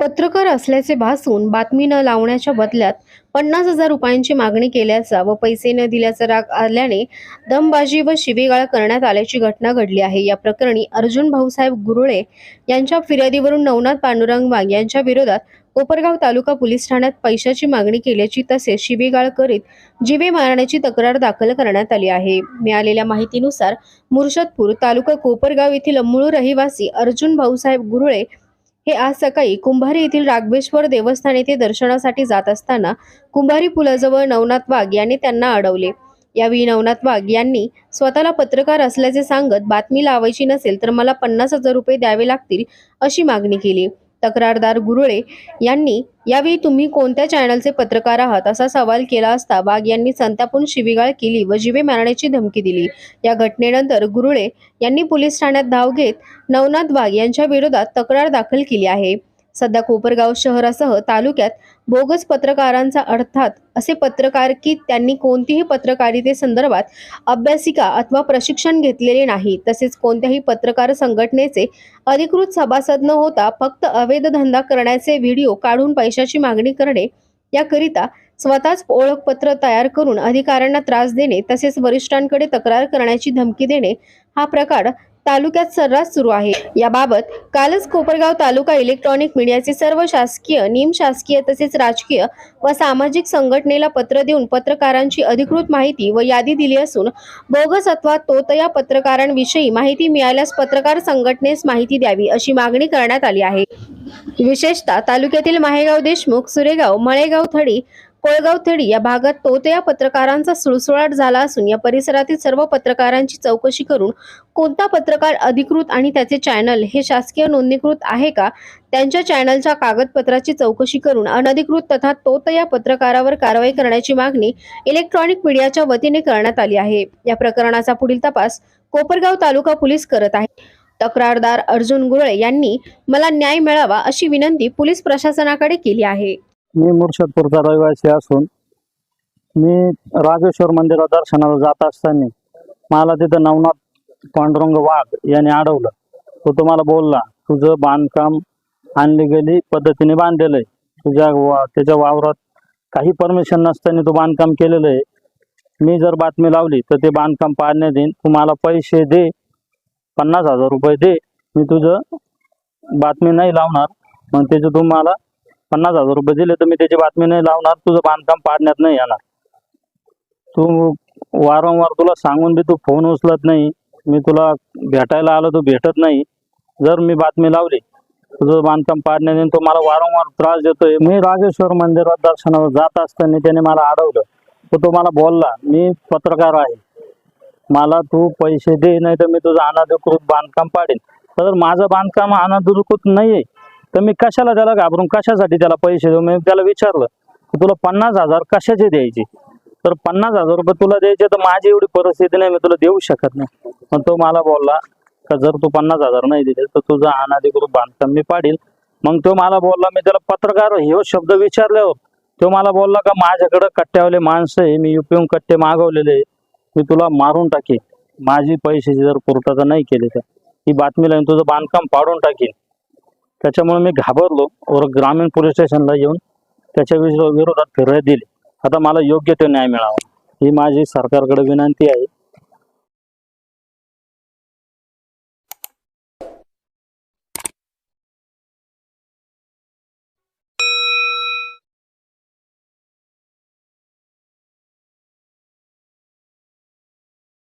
पत्रकार असल्याचे भासून बातमी न लावण्याच्या बदल्यात पन्नास हजार रुपयांची मागणी केल्याचा व पैसे न दिल्याचा राग आल्याने दमबाजी व शिवेगाळ करण्यात आल्याची घटना घडली आहे. या प्रकरणी अर्जुन भाऊसाहेब गुरुळे यांच्या फिर्यादीवरून नवनाथ पांडुरंग वाघ यांच्या विरोधात कोपरगाव तालुका पोलीस ठाण्यात पैशाची मागणी केल्याची तसेच शिवेगाळ करीत जीवे मारण्याची तक्रार दाखल करण्यात आली आहे. मिळालेल्या माहितीनुसार मुर्शदपूर तालुका कोपरगाव येथील मूळ रहिवासी अर्जुन भाऊसाहेब गुरुळे हे आज सकाळी कुंभारी येथील राघवेश्वर देवस्थान येथे दर्शनासाठी जात असताना कुंभारी पुलाजवळ नवनाथ वाघ यांनी त्यांना अडवले. यावेळी नवनाथ वाघ यांनी स्वतःला पत्रकार असल्याचे सांगत बातमी लावायची नसेल तर मला पन्नास हजार रुपये द्यावे लागतील अशी मागणी केली. तक्रारदार गुरुळे यांनी यावेळी तुम्ही कोणत्या चॅनलचे पत्रकार आहात? असा सवाल केला असता वाघ यांनी संतापून शिवीगाळ केली व जिवे मारण्याची धमकी दिली. या घटनेनंतर गुरुळे यांनी पोलीस ठाण्यात धाव घेत नवनाथ वाघ यांच्या विरोधात तक्रार दाखल केली आहे. सध्या कोपरगाव शहरासह तालुक्यात बोगस पत्रकारांचा अर्थात असे पत्रकार की त्यांनी कोणतीही पत्रकारिते संदर्भात अभ्यासिका अथवा प्रशिक्षण घेतलेले नाही. तसेच कोणत्याही पत्रकार संघटनेचे अधिकृत सभासद न होता फक्त अवैध धंदा करण्याचे व्हिडिओ काढून पैशाची मागणी करणे याकरिता स्वतःच ओळखपत्र तयार करून अधिकाऱ्यांना त्रास देणे तसेच वरिष्ठांकडे तक्रार करण्याची धमकी देणे हा प्रकार तालुक्यात सर्रास सुरू आहे. याबाबत कालच कोपरगाव तालुका इलेक्ट्रॉनिक मीडियाचे सर्व शासकीय निमशासकीय तसेच राजकीय व सामाजिक संघटनेला पत्र देऊन पत्रकारांची अधिकृत माहिती व यादी दिली असून बोगस अथवा तोतया पत्रकारांविषयी माहिती मिळाल्यास पत्रकार संघटनेस माहिती द्यावी अशी मागणी करण्यात आली आहे. विशेषतः तालुक्यातील माहेगाव देशमुख सुरेगाव मळेगाव थडी कोळगाव थेडी या भागात तोतया पत्रकारांचा सुळसुळाट झाला असून या परिसरातील सर्व पत्रकारांची चौकशी करून कोणता पत्रकार अधिकृत आणि त्याचे चॅनल हे शासकीय नोंदणीकृत आहे का? त्यांच्या चॅनलच्या कागदपत्राची चौकशी करून अनधिकृत तथा तोतया पत्रकारावर कारवाई करण्याची मागणी इलेक्ट्रॉनिक मीडियाच्या वतीने करण्यात आली आहे. या प्रकरणाचा पुढील तपास कोपरगाव तालुका पोलीस करत आहे. तक्रारदार अर्जुन गुरळे यांनी मला न्याय मिळावा अशी विनंती पोलीस प्रशासनाकडे केली आहे. मी मुर्शदपूरचा रहिवासी असून मी राजेश्वर मंदिरात दर्शनाला जात असताना मला तिथं नवनाथ पांडुरंग वाघ याने अडवलं. तो तुम्हाला बोलला तुझं बांधकाम आणली गेली पद्धतीने बांधलेलं आहे. तुझ्या वा त्याच्या वावरात काही परमिशन नसताना तू बांधकाम केलेलं आहे. मी जर बातमी लावली तर ते बांधकाम पाडण्यात येईन. तू मला पैसे दे पन्नास हजार रुपये दे. मी तुझं बातमी नाही लावणार. मग त्याचं तुम्हाला पन्नास हजार रुपये दिले तर मी त्याची बातमी नाही लावणार तुझं बांधकाम पाडण्यात नाही येणार. तू वारंवार तुला सांगून बी तू फोन उचलत नाही मी तुला भेटायला आलो तू भेटत नाही. जर मी बातमी लावली तुझं बांधकाम पाडण्यात येईन तो मला वारंवार त्रास देतोय. मी राजेश्वर मंदिरात दर्शनाला जात असताना त्याने मला अडवलं. तर तो मला बोलला मी पत्रकार आहे. मला तू पैसे दे नाही तर मी तुझं अनाधिकृत बांधकाम पाडेन. तर माझं बांधकाम अनाधिकृत नाही आहे तर मी कशाला त्याला घाबरून कशासाठी त्याला पैसे देऊ? मी त्याला विचारलं की तुला पन्नास हजार कशाचे द्यायचे? तर पन्नास हजार रुपये तुला द्यायचे तर माझी एवढी परिस्थिती नाही मी तुला देऊ शकत नाही. पण तो मला बोलला का जर तू पन्नास हजार नाही दिले तर तुझं अनाधिकृत बांधकाम मी पाडील. मग तो मला बोलला मी त्याला पत्रकार हे शब्द विचारल्यावर तो मला बोलला का माझ्याकडं कट्ट्यावले माणसं आहे मी युपीहून कट्टे मागवलेले मी तुला मारून टाकेन. माझी पैशाची जर पूर्तता नाही केली तर. ही बातमी लावून तुझं बांधकाम पाडून टाकेन. त्याच्यामुळे मी घाबरलो. वर ग्रामीण पोलीस स्टेशनला येऊन त्याच्या विरोधात फिर्याद दिली. आता मला योग्य तो न्याय मिळावा. ही माझी सरकारकडे विनंती आहे.